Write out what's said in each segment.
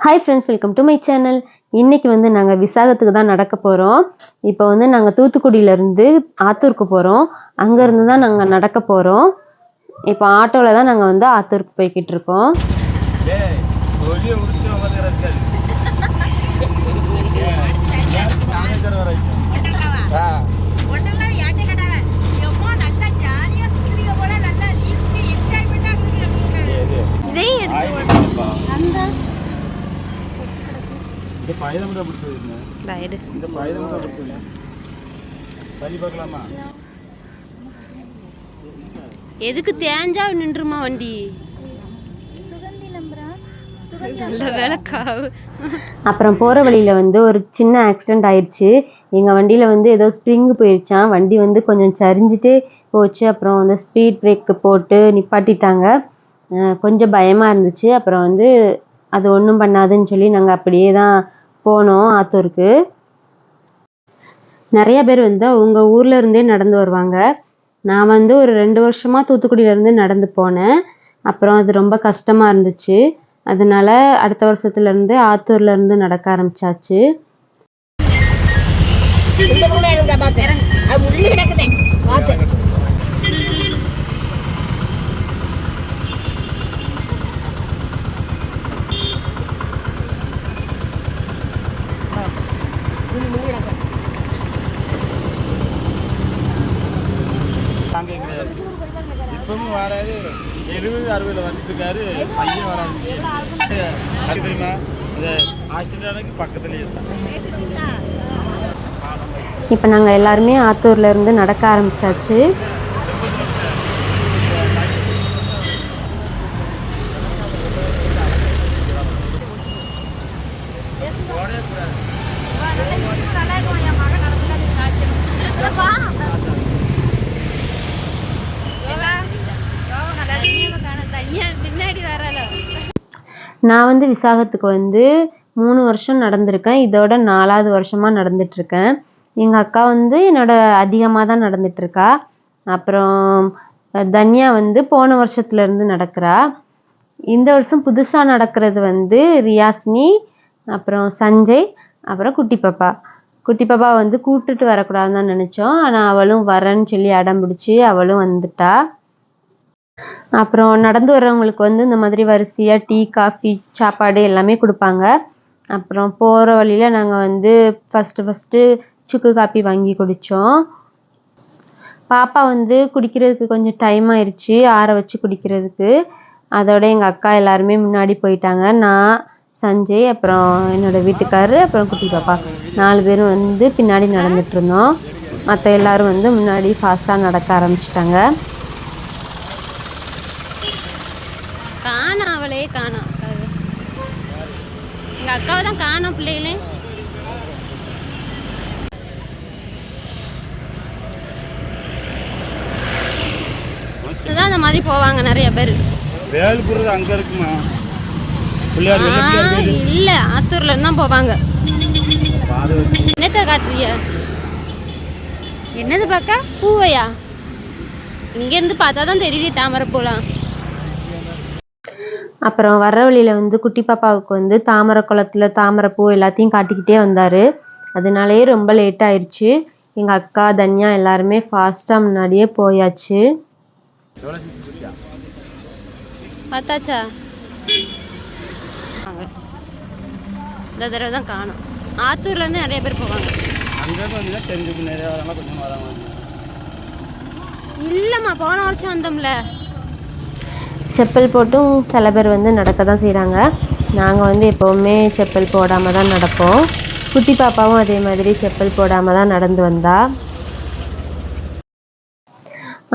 Hi friends welcome to my channel இன்னைக்கு வந்து நாங்கள் விசாகத்துக்கு தான் நடக்க போகிறோம் இப்போ வந்து நாங்கள் தூத்துக்குடியிலேருந்து ஆத்தூருக்கு போகிறோம் அங்கேருந்து தான் நாங்கள் நடக்க போகிறோம் இப்போ ஆட்டோவில் தான் நாங்கள் வந்து ஆத்தூருக்கு போய்கிட்டு இருக்கோம். டேய், ஒளிய இந்த பையன் தான் பிடிச்சது இந்த பையன் தான் பிடிச்சது பண்ணி பார்க்கலாமா? எதுக்கு தேஞ்சா நின்றுமா வண்டி? சுகந்தி நம்புறா. சுகந்தி நல்ல வேலைக்காவு அப்புறம் போகிற வழியில் வந்து ஒரு சின்ன ஆக்சிடெண்ட் ஆயிடுச்சு. எங்கள் வண்டியில் வந்து ஏதோ ஸ்ப்ரிங்கு போயிடுச்சான் வண்டி வந்து கொஞ்சம் சரிஞ்சிட்டே போச்சு. அப்புறம் வந்து ஸ்பீட் பிரேக் போட்டு நிப்பாட்டிட்டாங்க. கொஞ்சம் பயமாக இருந்துச்சு. அப்புறம் வந்து அது ஒன்றும் பண்ணாதுன்னு சொல்லி நாங்கள் அப்படியே தான் போனோம் ஆத்தூருக்கு. நிறைய பேர் வந்து அவங்க ஊர்ல இருந்தே நடந்து வருவாங்க. நான் வந்து ஒரு ரெண்டு வருஷமா தூத்துக்குடியிலேருந்து நடந்து போனேன். அப்புறம் அது ரொம்ப கஷ்டமா இருந்துச்சு. அதனால அடுத்த வருஷத்துலேருந்து ஆத்தூர்லேருந்து நடக்க ஆரம்பிச்சாச்சு. பார்த்தேன் பார்த்தேன் தாங்க கிடையாது இப்பவும் வராது எழுபது அறுபதுல வந்துட்டுருக்காரு பையன் வராது அது தெரியுமா? இந்த ஆஸ்திரேலியாவுக்கு பக்கத்துலேயே இருந்தான் இப்போ நாங்கள் எல்லாருமே ஆத்தூர்லேருந்து நடக்க ஆரம்பித்தாச்சு நான் வந்து விசாகத்துக்கு வந்து மூணு வருஷம் நடந்திருக்கேன். இதோட நாலாவது வருஷமாக நடந்துட்டுருக்கேன். எங்கள் அக்கா வந்து என்னோட அதிகமாக தான் நடந்துட்டுருக்கா. அப்புறம் தன்யா வந்து போன வருஷத்துல இருந்து நடக்கிறா. இந்த வருஷம் புதுசாக நடக்கிறது வந்து ரியாஸ்னி அப்புறம் சஞ்சய் அப்புறம் குட்டி பாப்பா. குட்டி பாப்பா வந்து கூப்பிட்டுட்டு வரக்கூடாதுன்னு தான் நினச்சோம். ஆனால் அவளும் வரேன்னு சொல்லி அடம் பிடிச்சி அவளும் வந்துட்டா. அப்புறம் நடந்து வர்றவங்களுக்கு வந்து இந்த மாதிரி வரிசையாக டீ காஃபி சாப்பாடு எல்லாமே கொடுப்பாங்க. அப்புறம் போகிற வழியில் நாங்கள் வந்து ஃபஸ்ட்டு ஃபஸ்ட்டு சுக்கு காப்பி வாங்கி குடித்தோம் பாப்பா வந்து குடிக்கிறதுக்கு கொஞ்சம் டைம் ஆயிடுச்சு ஆற வச்சு குடிக்கிறதுக்கு. அதோட எங்கள் அக்கா எல்லாருமே முன்னாடி போயிட்டாங்க. நான் சஞ்சய் அப்புறம் என்னோடய வீட்டுக்காரரு அப்புறம் குட்டி பாப்பா. நாலு பேரும் வந்து பின்னாடி நடந்துட்டு இருந்தோம். மற்ற எல்லாரும் வந்து முன்னாடி ஃபாஸ்ட்டாக நடக்க ஆரம்பிச்சிட்டாங்க. அவளே காணோம். அக்காவை. எங்க அக்காவை தான் காணோம் பிள்ளைகளே. இதுதான் இந்த மாதிரி போவாங்க நிறைய பேர். வேல்புரம் அங்கே இருக்குமா? இல்ல ஆத்தூர்ல தான் போவாங்க. என்னத்த காத்துவிய என்னது பார்க்க பூவையா? இங்க இருந்து பார்த்தா தான் தெரியுது தாமரை போலாம். அப்புறம் வர்ற வழியில வந்து குட்டி பாப்பாவுக்கு வந்து தாமரை குளத்துல தாமரை பூ எல்லாத்தையும் காட்டிக்கிட்டே வந்தாரு. அதனாலயே ரொம்ப லேட் ஆயிடுச்சு எங்க அக்கா தன்யா எல்லாருமே ஃபாஸ்டா முன்னாடியே போயாச்சு. பார்த்தாச்சா. இந்த தடவை தான் காணும். ஆத்தூர்ல இருந்து நிறைய பேர் போவாங்க. இல்லம்மா போன வருஷம் வந்தோம்ல. செப்பல் போட்டும் சில பேர் வந்து நடக்க தான் செய்கிறாங்க நாங்கள் வந்து எப்போவுமே செப்பல் போடாமல் தான் நடப்போம். குட்டி பாப்பாவும் அதே மாதிரி செப்பல் போடாமல் தான் நடந்து வந்தா.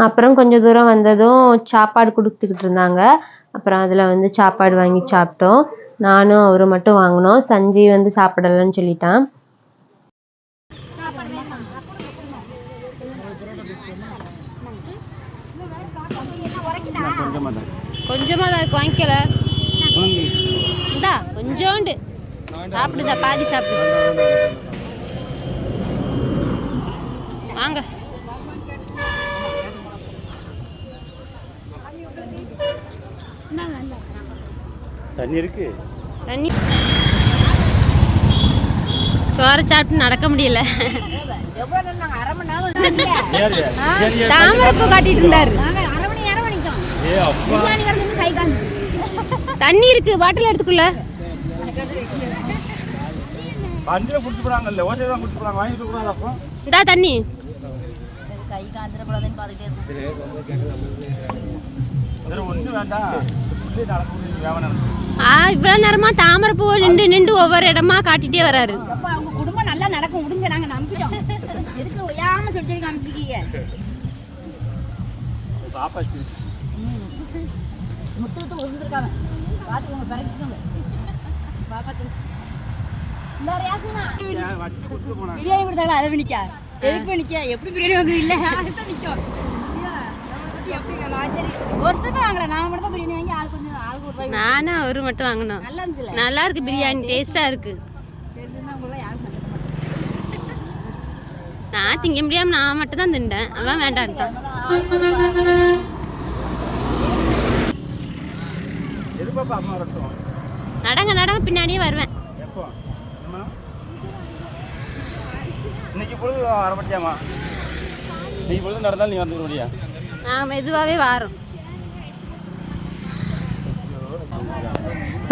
அப்புறம் கொஞ்சம் தூரம் வந்ததும் சாப்பாடு கொடுத்துக்கிட்டு இருந்தாங்க. அப்புறம் அதில் வந்து சாப்பாடு வாங்கி சாப்பிட்டோம். நானும் அவரும் மட்டும் வாங்கினோம். சஞ்சய் வந்து சாப்பிடலன்னு சொல்லிட்டான். மாட்டேன் கொஞ்சமா தான் இருக்கு வாங்கிக்கல. இந்தா கொஞ்சோண்டு. சாப்பிடுதா பாதி சாப்பிடு. வாங்க. தண்ணி இருக்கு? தண்ணி. சோறு சாப்பிட்டு நடக்க முடியல. ஏறு. தாமரைப்பூ காட்டிட்டு இருந்தாரு. தண்ணி இருக்கு பாட்டில் எடுத்துக்குள்ள. வண்டியில குடிச்சு போறாங்கல்ல ஓட்டை தான் குடிச்சு போறாங்க வாங்கிட்டு கூடாது அப்போ? இந்தா தண்ணி. கை உள்ளே நடக்க முடியும் வேவனம் ஆ இவ்வளோ நேரமா தாமரைப்பூ நின்று நின்று ஒவ்வொரு இடமா காட்டிட்டே வராரு. அப்பா, அவங்க குடும்பம் நல்லா நடக்கும் விடுங்க நாங்க நம்பிட்டோம் எதுக்கு ஒய்யாம சொல்லி காமிச்சிருக்கீங்க பாப்பா சரி. முத்துக்கு ஒதுங்கிருக்காங்க பார்த்துக்கோங்க பிறகுங்க பாப்பாத்து பிரியாணி கொடுத்தாலும் அதை நிக்கா எதுக்கு நிக்க. எப்படி பிரியாணி இல்ல அதுதான்? நான் மட்டும் ஒரு வாங்கினோம் நல்லா இருக்கு பிரியாணி. டேஸ்டா இருக்கு. நான் திங்க முடியாம நான் மட்டும் தான் திண்டேன். அவன் வேண்டான்ட்டான். எது பாப்பா வரட்டும்? நடங்க நடங்க பின்னாடியே வருவேன். எப்போ? இன்னைக்கு பொழுது வரமாட்டியாமா இன்னைக்கு பொழுது நடந்தாலும் நீ வந்துடுவியா நாங்கள் மெதுவாகவே வாரோம்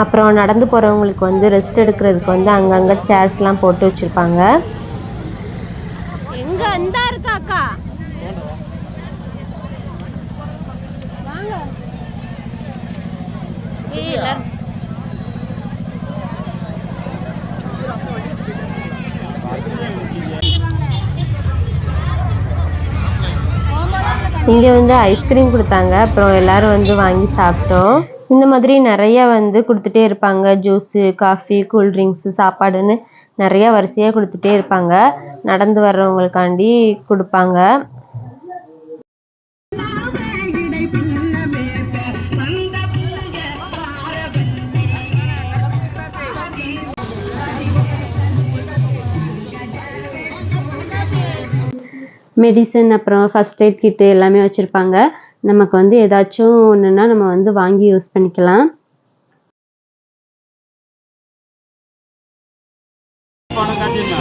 அப்புறம் நடந்து போகிறவங்களுக்கு வந்து ரெஸ்ட் எடுக்கிறதுக்கு வந்து அங்கங்கே சேர்ஸ்லாம் போட்டு வச்சுருப்பாங்க எங்க அந்த இருக்கா அக்கா வாங்க ஏய் எல்லாரும் இங்கே வந்து ஐஸ்கிரீம் கொடுத்தாங்க. அப்புறம் எல்லாரும் வந்து வாங்கி சாப்பிட்டோம். இந்த மாதிரி நிறைய வந்து கொடுத்துட்டே இருப்பாங்க. ஜூஸு காஃபி கூல்ட்ரிங்க்ஸு சாப்பாடுன்னு நிறைய வரிசையாக கொடுத்துட்டே இருப்பாங்க. நடந்து வர்றவங்களுக்காண்டி கொடுப்பாங்க. மெடிசன் அப்புறம் ஃபர்ஸ்ட் எய்ட் கிட்டு எல்லாமே வச்சுருப்பாங்க. நமக்கு வந்து ஏதாச்சும் ஒன்றுனா நம்ம வந்து வாங்கி யூஸ் பண்ணிக்கலாம். பணம் காட்டினா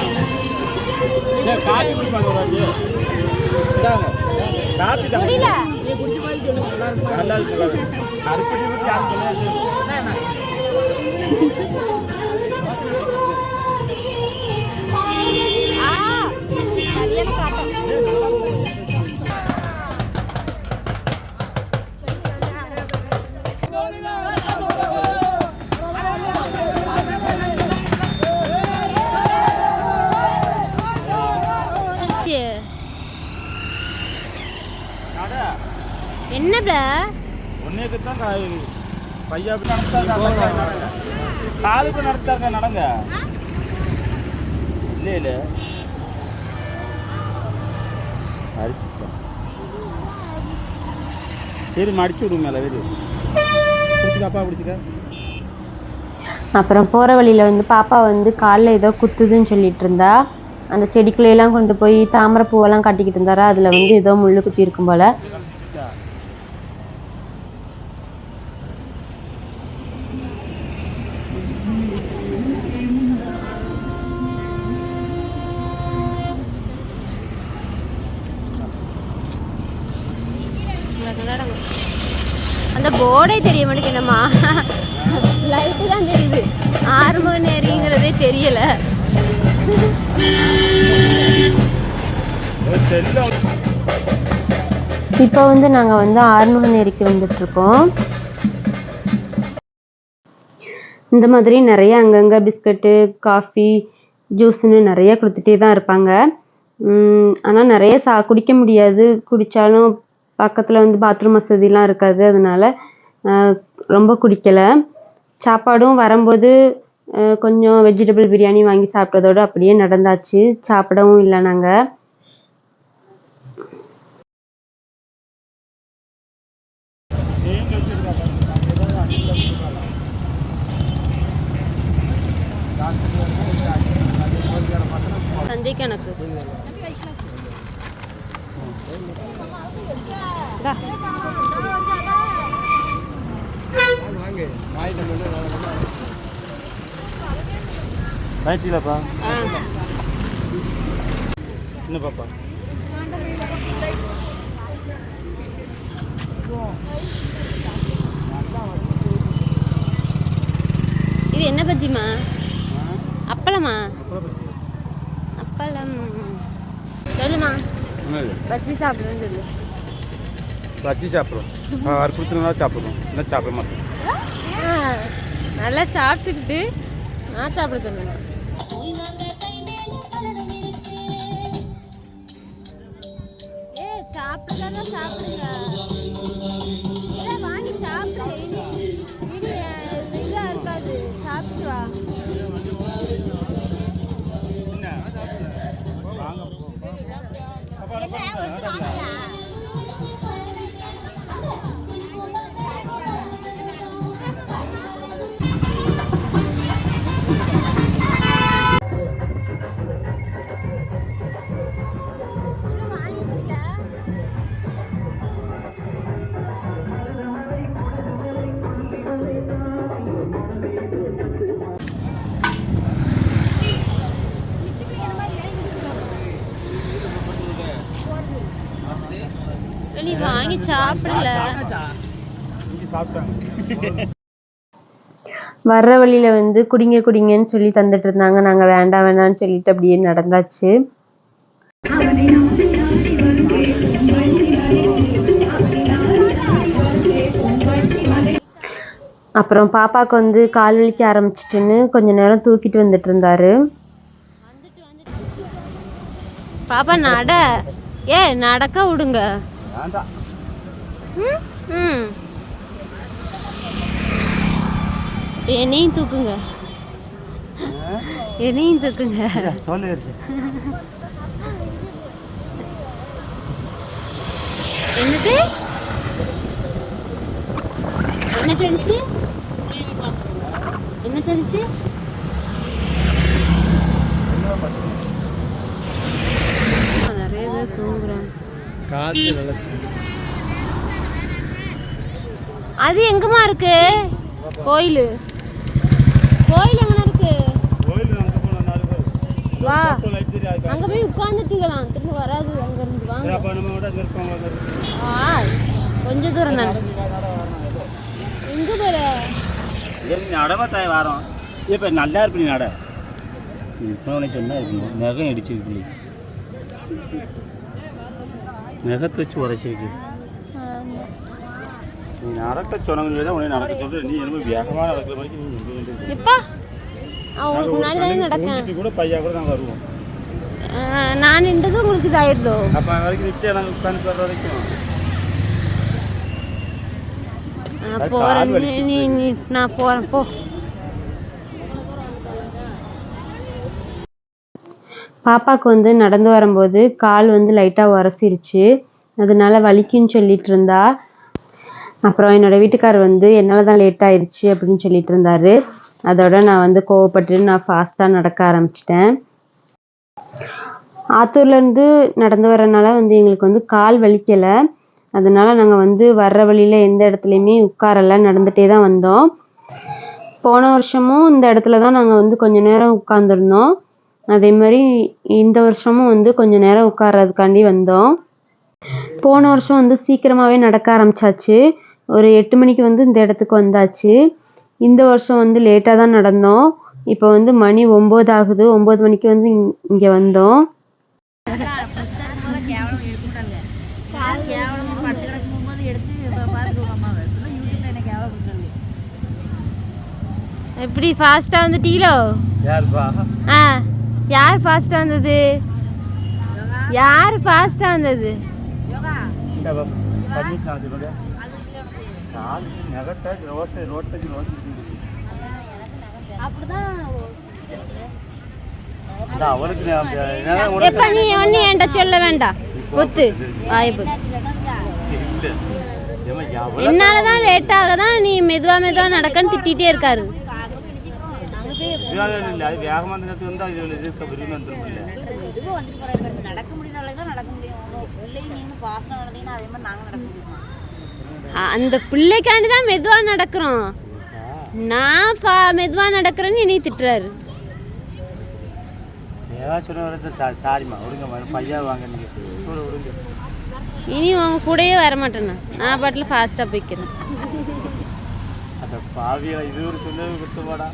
என்னப்ல ஒன்னேக்கு தான் பையா நடத்தாங்க காலுக்கு நடத்தாங்க நடங்க. இல்லை இல்லை. அடிச்சு சரி மடிச்சு விடுங்க மேலே வெறு பிடிச்சிக்க அப்பா பிடிச்சிக்க அப்புறம் போகிற வழியில் வந்து பாப்பா வந்து காலில் ஏதோ குத்துதுன்னு சொல்லிட்டு இருந்தா அந்த செடிக்குள்ளேயெல்லாம் கொண்டு போய் தாமரை பூவெல்லாம் கட்டிக்கிட்டு இருந்தாரா? அதில் வந்து ஏதோ முள்ளு குத்தி இருக்கும் போல. இப்போ வந்து நாங்கள் வந்து ஆறுமுகநேரிக்கு வந்துட்டுருக்கோம். இந்த மாதிரி நிறைய அங்கங்கே பிஸ்கட்டு காஃபி ஜூஸ்னு நிறைய கொடுத்துட்டே தான் இருப்பாங்க. ஆனால் நிறைய சா குடிக்க முடியாது. குடித்தாலும் பக்கத்தில் வந்து பாத்ரூம் வசதிலாம் இருக்காது. அதனால ரொம்ப குடிக்கலை. சாப்பாடும் வரும்போது கொஞ்சம் வெஜிடபிள் பிரியாணி வாங்கி சாப்பிட்டதோடு அப்படியே நடந்தாச்சு. சாப்பிடவும் இல்லை நாங்கள் ஆ. என்ன பாப்பா இது என்ன பஜ்ஜிமா அப்பளமா? அப்பளம் சொல்லுமா. பஜ்ஜி சாப்பிடுறேன்னு சொல்லு. பஜ்ஜி சாப்பிட்றோம். கொடுத்துருந்தா சாப்பிட்றோம். என்ன சாப்பிட மாட்டோம்? நல்லா சாப்பிட்டுக்கிட்டு நான் சாப்பிட சொல்லுங்க 不来我就不打你了 சாப்பிடல. வர்ற வழியில வந்து குடிங்க குடிங்கன்னு சொல்லி தந்துட்டு இருந்தாங்க. நாங்க வேண்டாம் வேண்டாம்னு சொல்லிட்டு அப்படியே நடந்தாச்சு. அப்புறம் பாப்பாவுக்கு வந்து கால் வலிக்க ஆரம்பிச்சிட்டுன்னு கொஞ்ச நேரம் தூக்கிட்டு வந்துட்டு இருந்தாரு. பாப்பா நட. ஏ நடக்க விடுங்க. வேண்டாம். ம், ம் என்னையும் தூக்குங்க. என்னையும் தூக்குங்க. என்னது? என்ன சொல்லிச்சு? என்ன சொல்லிச்சு? நிறைய பேர் தூங்குறாங்க. காற்று அது எங்கம்மா இருக்கு? கோயில். கோயில் எங்கன இருக்கு? வா. அங்க போய் உட்காந்துட்டுக்கலாம் திரும்ப வராது அங்க இருந்து வாங்க. கொஞ்ச தூரம் தான் எங்க போற? நீ நடமாட்டாய் வாரம். இப்போ நல்லா இருப்ப நீ நட. இப்போ சொன்னா இருக்கணும் நகம் இடிச்சிருக்கு. நகத்தை வச்சு உரைச்சிருக்கு நீ நடக்க சொன்னவங்க தான் உன்னை நடக்க சொல்ற நீ என்னமோ வேகமாக நடக்கிற மாதிரி நீ எப்பா? அவங்களுக்கு முன்னாடி தானே நடக்கேன். கூட பையா கூட நாங்கள் வருவோம். நான் நின்றது உங்களுக்கு இதாயிருதோ? அப்போ வரைக்கும் நிற்க நாங்கள் உட்காந்து வர்ற வரைக்கும். நான் கால் நீ நீ நான் போறேன். போ. பாப்பாவுக்கு வந்து நடந்து வரும்போது கால் வந்து லைட்டாக உரசிருச்சு. அதனால வலிக்குன்னு சொல்லிட்டு இருந்தா. அப்புறம் என்னோட வீட்டுக்காரர் வந்து என்னால் தான் லேட் ஆயிடுச்சு அப்படின்னு சொல்லிட்டு இருந்தாரு. அதோட நான் வந்து கோவப்பட்டு நான் ஃபாஸ்ட்டாக நடக்க ஆரம்பிச்சிட்டேன். ஆத்தூர்லேருந்து நடந்து வரனால வந்து எங்களுக்கு வந்து கால் வலிக்கலை. அதனால நாங்கள் வந்து வர்ற வழியில் எந்த இடத்துலையுமே உட்காரல நடந்துகிட்டே தான் வந்தோம். போன வருஷமும் இந்த இடத்துல தான் நாங்கள் வந்து கொஞ்ச நேரம் உட்காந்துருந்தோம் அதே மாதிரி இந்த வருஷமும் வந்து கொஞ்ச நேரம் உட்கார்றதுக்காண்டி வந்தோம். போன வருஷம் வந்து சீக்கிரமாகவே நடக்க ஆரம்பிச்சாச்சு. ஒரு எட்டு மணிக்கு வந்து இந்த இடத்துக்கு வந்தாச்சு. இந்த வருஷம் வந்து லேட்டாக தான் நடந்தோம். இப்போ வந்து மணி ஒம்பது ஆகுது. ஒம்பது மணிக்கு வந்து இங்கே வந்தோம். எப்படி ஃபாஸ்ட்டாக வந்துட்டீங்களோ யாருப்பா? ஆ யார் ஃபாஸ்ட்டாக வந்தது? யார் ஃபாஸ்ட்டாக வந்தது? கால் நகத்தை ரோசை ரோட்டை ரோசி அப்படிதான் எப்ப நீ ஒன்று என்கிட்ட சொல்ல வேண்டாம். ஒத்து. வாய் பொத்து இல்லை ஏம்மா, எவ்வளவு என்னால தான் லேட் ஆகதான் நீ மெதுவா மெதுவா நடக்கன்னு திட்டிகிட்டே இருக்காரு. நடக்க தான் நடக்க முடியும். அதே மாதிரி நாங்கள் நடக்க முடியுமா. அந்த பிள்ளைக்காண்டி தான் மெதுவா நடக்கிறோம். நான் ஃபா மெதுவா நடக்கிறேன்னு என்னை திட்டுறாரு. இனி உங்க கூடயே வர மாட்டேண்ணா நான் பாட்டில் ஃபாஸ்ட்டாக போய்க்கிறேன். அந்த பாவியா இது ஒரு சொன்னது குத்துமாடா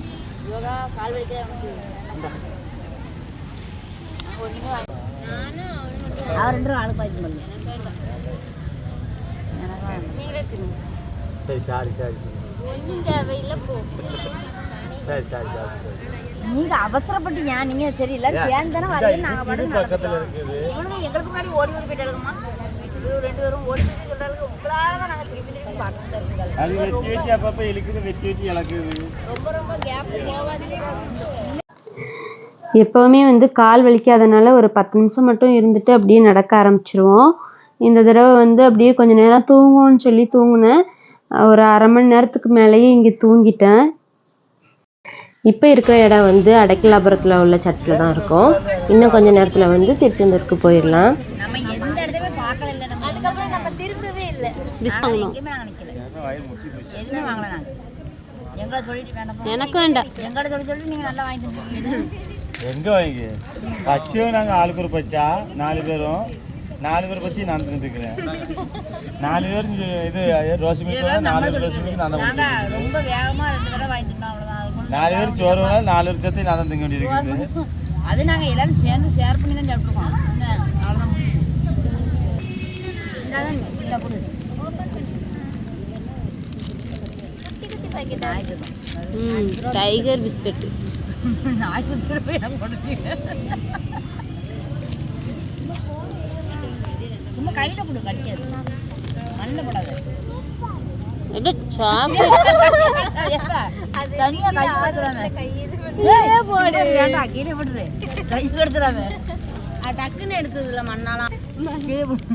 யோகா கால் வலிக்க அவர் ரெண்டு பேரும் ஆளுக்கு பாய்ச்சி பண்ணு நீங்களே திரும்ப சரி சாரி சாரி. ஒன்றும் தேவையில்லை போ சரி சரி சாரி சரி. நீங்க அவசரப்பட்டீங்க நீங்க சரி இல்ல சேர்ந்து தானே வரீங்க நாங்க பாட்டு பக்கத்தில் இருக்குது. இவனுங்க எங்களுக்கு முன்னாடி ஓடி ஓடி போயிட்டு எடுக்கமா இவங்க ரெண்டு பேரும் ஓடி போய் சொல்றாங்க உங்களால தான் நாங்க திருப்பி திருப்பி பார்க்கணும் தருவீங்க அது வெட்டி வெட்டி அப்பப்போ இழுக்குது வெட்டி வெட்டி இழக்குது. ரொம்ப ரொம்ப கேப் போகாதீங்க. எப்போவுமே வந்து கால் வலிக்காதனால ஒரு பத்து நிமிஷம் மட்டும் இருந்துட்டு அப்படியே நடக்க ஆரம்பிச்சிருவோம். இந்த தடவை வந்து அப்படியே கொஞ்ச நேரம் தூங்குவோன்னு சொல்லி தூங்கினேன். ஒரு அரை மணி நேரத்துக்கு மேலேயே இங்கே தூங்கிட்டேன். இப்போ இருக்கிற இடம் வந்து அடைக்கலாபுரத்தில் உள்ள சர்ச்சில் தான் இருக்கோம். இன்னும் கொஞ்ச நேரத்தில் வந்து திருச்செந்தூருக்கு போயிடலாம். எனக்கு வேண்டாம். எங்களை சொல்லி சொல்லிட்டு நீங்க நல்லா வாங்கிட்டு வந்துருக்கீங்க எங்கே வாங்கி? பச்சையும் நாங்கள் ஆளுக்கு ஒரு பச்சா? நாலு பேரும். நாலு பேர் பச்சி நான் தின்னுட்டுருக்கிறேன் நாலு பேர் இது ரோசி மீன் நாலு பேர் ரோசி மீன் நான் தான். ரொம்ப வேகமா ரெண்டு தடவை வாங்கிட்டு இருந்தோம் அவ்வளவுதான். அது கொண்டு- நாலு பேர் சோறு வேணாலும் நாலு பேர் சேர்த்து நான் தான் திங்க வேண்டியிருக்குது அது நாங்க எல்லாரும் சேர்ந்து ஷேர் பண்ணி தான் சாப்பிட்டுருக்கோம். இந்த அவ்வளவுதான். இந்தாதான் இல்ல கொடு. நாய்க்கு தான். ம் டைகர் பிஸ்கட்டு நாய்க்கு திருப்பி எனக்கு கொடுத்தீங்க. சும்மா கையில கொடு கடிக்காது மண்ணில் போடாது. என்ன சாப்பிட்டு தனியா கை போடு. வேண்டாம் கீழே கை டக்குன்னு எடுத்ததுல மண்ணாலாம் கீழே போட்டு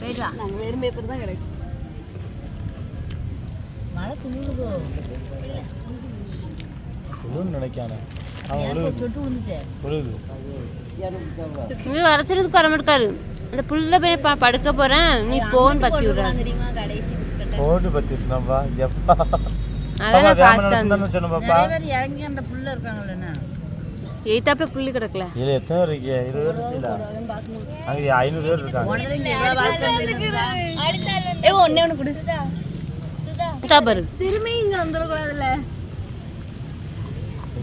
போயிட்டு நாங்கள் வெறும் பேப்பர் தான் கிடைக்கும். மழை துணிவுதோ நினைக்கானே. அவன் நீ வரச்சுறதுக்கு வர மாட்டாரு. அந்த புள்ள போய் ப- படுக்க போறேன். நீ போன் பத்தி கடைசி பிஸ்கட் போட்டு பச்சிருந்தோம்பா எப்பா. அதான் சொன்னப்பாப்பா நிறைய பேர் இறங்கி அந்த புல்ல இருக்காங்கல்ல எய்த்தாப்புல புள்ளி கிடக்கல. இதுல எத்தனை பேர் இருக்கீங்க? இருபது பேர் இருக்கீங்களா? அங்கே ஐநூறு பேர் இருக்காங்க. ஏ ஒன்னே ஒன்று கொடு. சாப்பாரு திரும்பி இங்க வந்துடக்கூடாதுல்ல.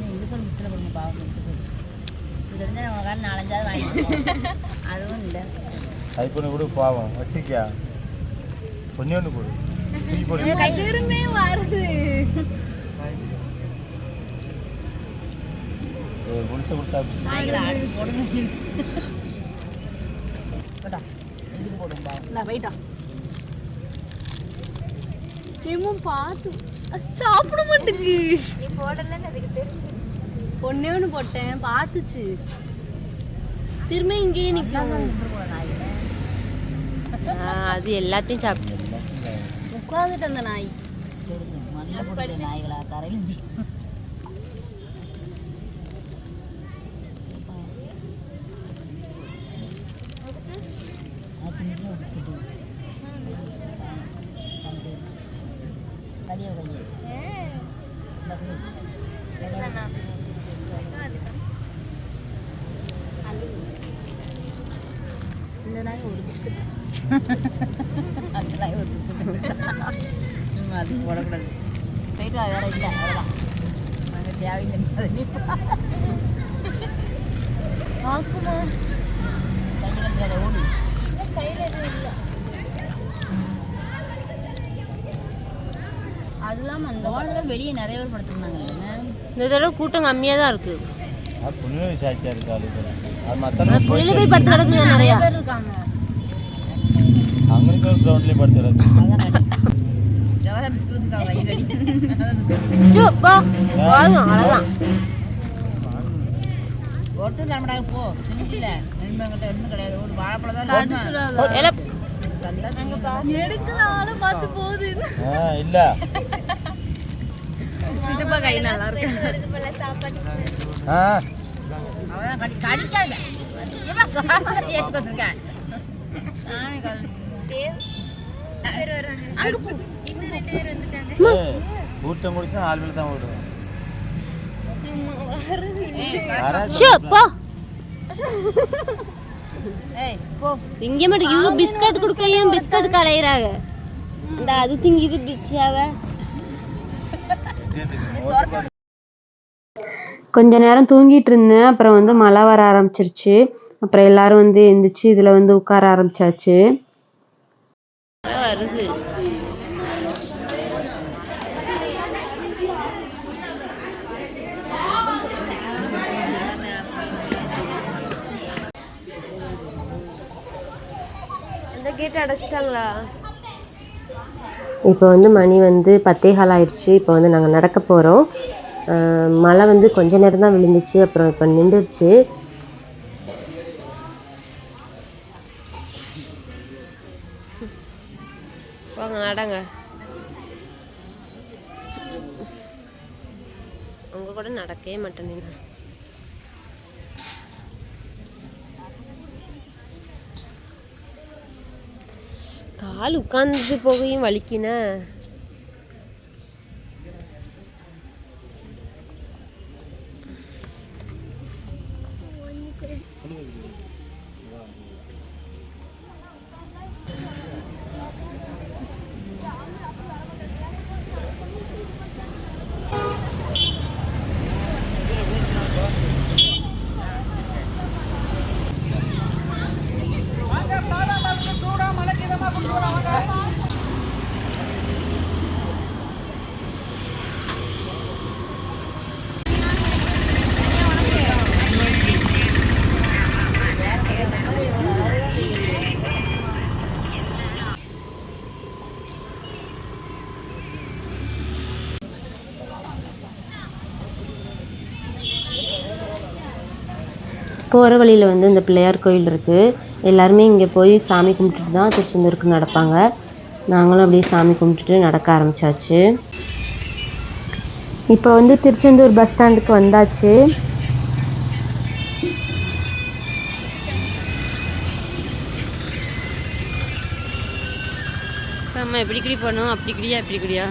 இதுக்கு ஒரு பிஸ்கட் கொடுங்க பாவம். தெரிஞ்சா நாலஞ்சாவது வாங்கிட்டு அதுவும் இல்லை. அது பண்ணி கூட பாவம். வச்சிருக்கியா ஒன்னே ஒன்று கொடு. திரும்பி வருது. ஏய், முழுசா கொடுத்தா போடுங்க. போட்டா இதுக்கு போடுவோம் பாவம் நான் பார்த்து. அது சாப்பிட மாட்டேங்கு நீ போடலன்னு அதுக்கு தெரிஞ்சிச்சு ஒன்னே ஒன்று போட்டேன் பார்த்துச்சு. திரும்ப இங்கேயே நிற்கும் நாய்களை அது எல்லாத்தையும் சாப்பிட்டு. உட்காந்துட்டு அந்த நாய். நாய்களா தரையில் கடியோ கையை ஒரு ஒரு அது போடக்கூடாது போயிட்டு வேற இல்லை அவ்வளோதான் நாங்கள் தேவையில்லை ஆக்குமா கையை கட்டுறாத ஓடு அதுதான் மண்டை வெளியே நிறைய பேர் படுத்துருந்தாங்கல்ல இந்த தடவை கூட்டம் கம்மியாக தான் இருக்கு. அது புண்ணிய சாட்சியா இருக்கு ஆளுக்கு அது மற்ற புள்ளில போய் படுத்து நிறையா. பேர் இருக்காங்க ஒரு பிஸ்கட் பா. ஒருத்தர் போ நண்பங்கிட்ட ஒன்றும் கிடையாது ஒரு வாழைப்பழம் தான் எடுக்கிறாலும் பார்த்து போகுது. இல்லை. இதுப்பா கை நல்லா இருக்கு? கூட்டம் முடிச்சா ஆள் மேலே தான் ஓடுவேன். போ. திங்க மாட்டேங்குது பிஸ்கட் கொடுக்க ஏன் பிஸ்கட் கலையிறாங்க? இந்த அது திங்கிது பிச்சாவ. கொஞ்ச நேரம் தூங்கிட்டு இருந்தேன் அப்புறம் வந்து மழை வர ஆரம்பிச்சிருச்சு. அப்புறம் எல்லாரும் வந்து எந்திரிச்சு இதில் வந்து உட்கார ஆரம்பிச்சாச்சு. வருது இந்த கேட் அடைச்சிட்டாங்களா? இப்போ வந்து மணி வந்து பத்தே கால் ஆயிடுச்சு. இப்போ வந்து நாங்கள் நடக்க போகிறோம் மழை வந்து கொஞ்ச நேரம் தான் விழுந்துச்சு அப்புறம் இப்போ நின்றுச்சு வாங்க நடங்க. அவங்க கூட நடக்கவே மாட்டேன் கால் உட்காந்து போகையும் வலிக்கினேன். போகிற வழியில் வந்து இந்த பிள்ளையார் கோயில் இருக்குது எல்லாருமே இங்கே போய் சாமி கும்பிட்டுட்டு தான் திருச்செந்தூருக்கு நடப்பாங்க. நாங்களும் அப்படியே சாமி கும்பிட்டுட்டு நடக்க ஆரம்பிச்சாச்சு. இப்போ வந்து திருச்செந்தூர் பஸ் ஸ்டாண்டுக்கு வந்தாச்சு. நம்ம எப்படி குடி போகணும் அப்படி குடியா இப்படி குடியா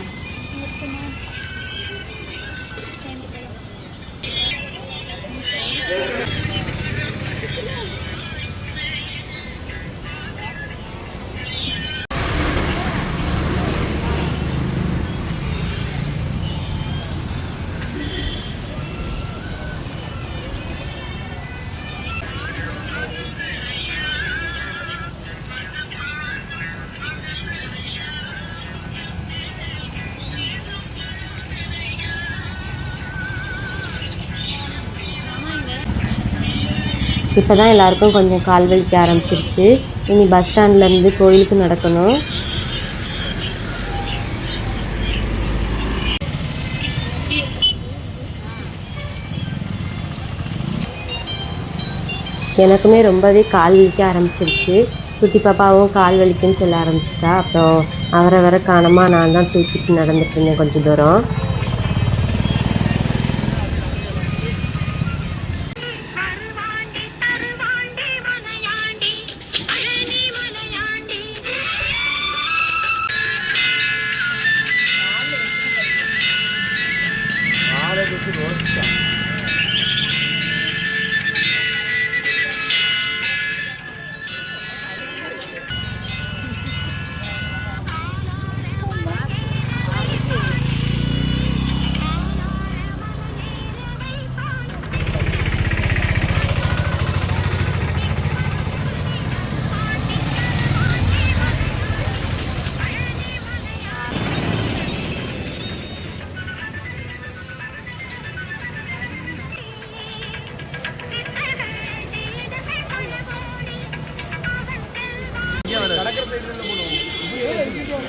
இப்போ தான் எல்லாருக்கும் கொஞ்சம் கால் வலிக்க ஆரம்பிச்சிருச்சு. இனி பஸ் ஸ்டாண்ட்லேருந்து கோயிலுக்கு நடக்கணும். எனக்குமே ரொம்பவே கால் வலிக்க ஆரம்பிச்சிருச்சு. குட்டி பாப்பாவும் கால் வலிக்குன்னு சொல்ல ஆரம்பிச்சிட்டா. அப்புறம் அவரை வர காணமாக நான் தான் தூக்கிட்டு நடந்துட்டு இருந்தேன் கொஞ்சம் தூரம்.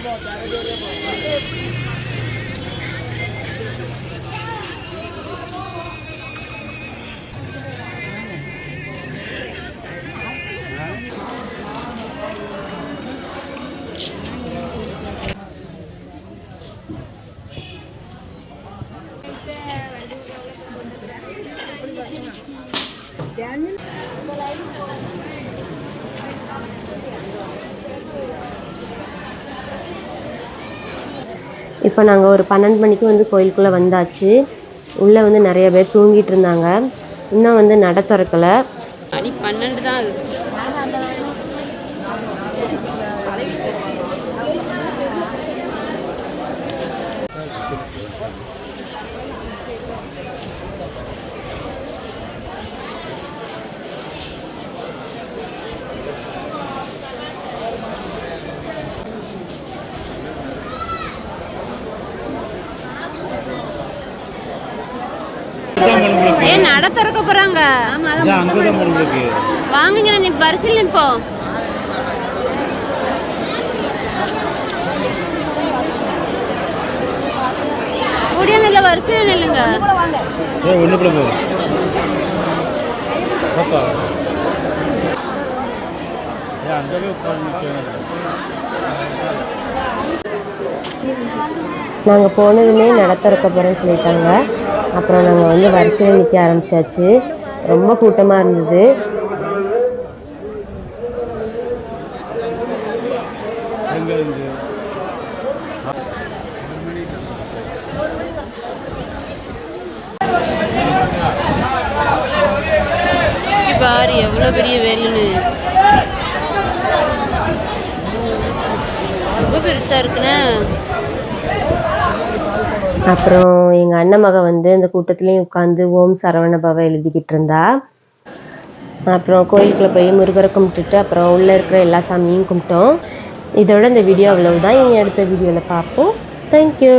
Vamos voltar, eu vou levantar. இப்போ நாங்கள் ஒரு பன்னெண்டு மணிக்கு வந்து கோயிலுக்குள்ளே வந்தாச்சு. உள்ளே வந்து நிறைய பேர் தூங்கிட்டு இருந்தாங்க. இன்னும் வந்து நட திறக்கலை மணி பன்னெண்டு தான் ஆகுது ஏ நட திறக்க போறாங்க. வாங்குங்க நீ வரிசையில் நிற்போம் கூடிய நல்ல வரிசையில் நில்லுங்க. ஏ கூட போ. பாப்பா. ஏ நாங்கள் போனதுமே நட திறக்க போகிறேன்னு சொல்லிட்டாங்க. அப்புறம் நாங்கள் வந்து வரிசையில் நிற்க ஆரம்பிச்சாச்சு. ரொம்ப கூட்டமாக இருந்தது. பாரு எவ்வளோ பெரிய வேலுன்னு. ரொம்ப பெருசா இருக்குண்ணே. அப்புறம் எங்கள் அண்ணன் மக வந்து இந்த கூட்டத்துலேயும் உட்காந்து ஓம் சரவண பவ எழுதிக்கிட்டு இருந்தா. அப்புறம் கோயிலுக்குள்ளே போய் முருகரை கும்பிட்டுட்டு அப்புறம் உள்ளே இருக்கிற எல்லா சாமியும் கும்பிட்டோம். இதோட இந்த வீடியோ அவ்வளவுதான். இனி அடுத்த வீடியோவில் பார்ப்போம். தேங்க்யூ